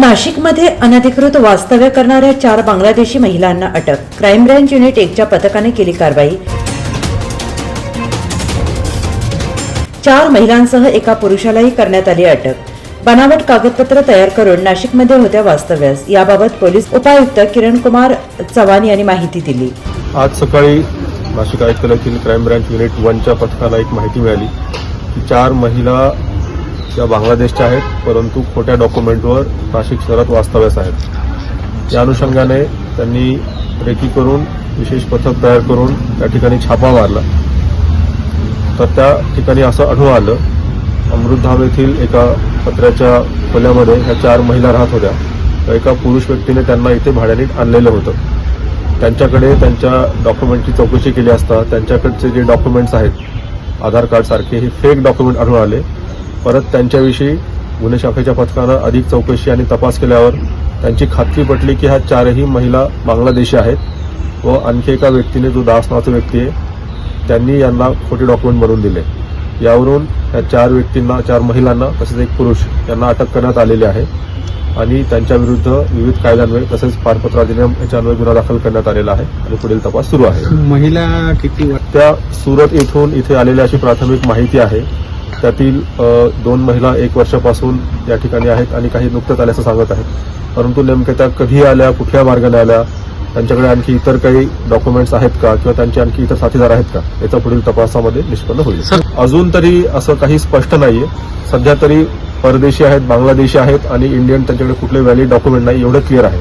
नाशिकमध्ये अनधिकृत वास्तव्य करणाऱ्या चार बांगलादेशी महिलांना अटक. क्राईम ब्रँच युनिट एकच्या पथकाने केली कारवाई. चार महिलांसह एका पुरुषालाही करण्यात आली अटक. बनावट कागदपत्र तयार करून नाशिकमध्ये होत्या वास्तव्यास. याबाबत पोलीस उपायुक्त किरण कुमार चव्हाण यांनी माहिती दिली. आज सकाळी नाशिक आयुक्तालयातील क्राईम ब्रँच युनिट वनच्या पथकाला एक माहिती मिळाली की चार महिला या बांगलादेशच्या आहेत परंतु खोट्या डॉक्युमेंटवर नाशिक शहरात वास्तव्यास आहेत. या अनुषंगाने त्यांनी रेकी करून विशेष पथक तयार करून त्या ठिकाणी छापा मारला. तर त्या ठिकाणी असं आढळून आलं अमृतधाम येथील एका पत्र्याच्या खोल्यामध्ये ह्या चार महिला राहत होत्या. तर एका पुरुष व्यक्तीने त्यांना इथे भाड्याने आणलेलं होतं. त्यांच्याकडे त्यांच्या डॉक्युमेंटची चौकशी केली असता त्यांच्याकडचे जे डॉक्युमेंट्स आहेत आधार कार्डसारखे हे फेक डॉक्युमेंट आढळून आले. परत त्यांच्याविषयी गुन्हे शाखेच्या पथकानं अधिक चौकशी आणि तपास केल्यावर त्यांची खात्री पटली की ह्या चारही महिला बांगलादेशी आहेत व आणखी एका व्यक्तीने जो दास नावाचा व्यक्ती आहे त्यांनी यांना खोटे डॉक्युमेंट बनवून दिले. यावरून या चार व्यक्तींना चार महिलांना तसेच एक पुरुष यांना अटक करण्यात आलेली आहे आणि त्यांच्या विरुद्ध विविध कायद्यान्वये तसेच पारपत्र अधिनियम याच्यान्वये गुन्हा दाखल करण्यात आलेला आहे आणि पुढील तपास सुरू आहे. महिला किती त्या सुरत येथून इथे आलेली अशी प्राथमिक माहिती आहे. त्यातील दोन महिला एक वर्षापासून या ठिकाणी आहेत आणि काही नुकतंच आल्याचं सांगत आहेत. परंतु नेमक्या त्या कधी आल्या कुठल्या मार्गाने आल्या त्यांच्याकडे आणखी इतर काही डॉक्युमेंट्स आहेत का किंवा त्यांचे आणखी इतर साथीदार आहेत का याचा पुढील तपासामध्ये निष्पन्न होईल. अजून तरी असं काही स्पष्ट नाहीये. सध्या तरी परदेशी आहेत बांगलादेशी आहेत आणि इंडियन त्यांच्याकडे कुठले व्हॅलिड डॉक्युमेंट नाही एवढं क्लिअर आहे.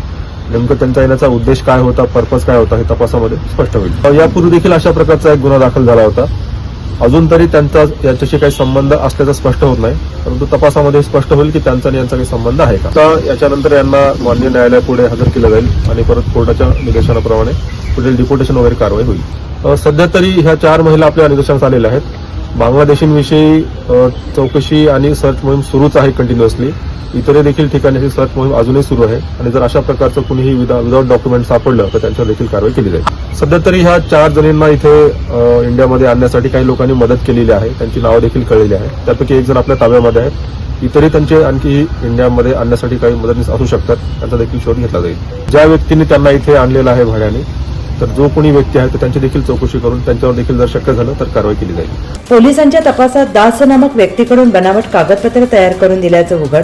नेमकं त्यांचा येण्याचा उद्देश काय होता पर्पज काय होता हे तपासामध्ये स्पष्ट होईल. यापूर्वी देखील अशा प्रकारचा एक गुन्हा दाखल झाला होता. अजून तरी त्यांचा याच्याशी काही संबंध असल्याचं स्पष्ट होत नाही परंतु तपासामध्ये स्पष्ट होईल की त्यांचा आणि यांचा काही संबंध आहे का. आता याच्यानंतर यांना मान्य न्यायालयापुढे हजर केलं जाईल आणि परत कोर्टाच्या निदर्शनाप्रमाणे पुढील डिपोटेशन वगैरे कारवाई होईल. सध्या तरी ह्या चार महिला आपल्या निदर्शनास आलेल्या आहेत. बांगलादेशींविषयी चौकशी आणि सर्च मोहीम सुरूच आहे कंटिन्युअसली इतरही देखील ठिकाणी ही सर्च मोहीम अजूनही सुरू आहे. आणि जर अशा प्रकारचं कुणीही विदाउट डॉक्युमेंट सापडलं तर त्यांच्यावर देखील कारवाई केली जाईल. सध्या तरी ह्या चार जणींना इथे इंडियामध्ये आणण्यासाठी काही लोकांनी मदत केलेली आहे. त्यांची नावं देखील कळलेली आहे त्यापैकी एक जण आपल्या ताब्यामध्ये आहे इतरही त्यांचे आणखी इंडियामध्ये आणण्यासाठी काही मदतनीस असू शकतात. त्यांचा देखील शोध घेतला जाईल. ज्या व्यक्तीने त्यांना इथे आणलेलं आहे भाड्याने तर जो कोणी व्यक्ती आहे तर त्यांची देखील चौकशी करून त्यांच्यावर देखील जर शक्य झालं तर कारवाई केली जाईल. पोलिसांच्या तपासात दास नामक व्यक्तीकडून बनावट कागदपत्र तयार करून दिल्याचं उघड.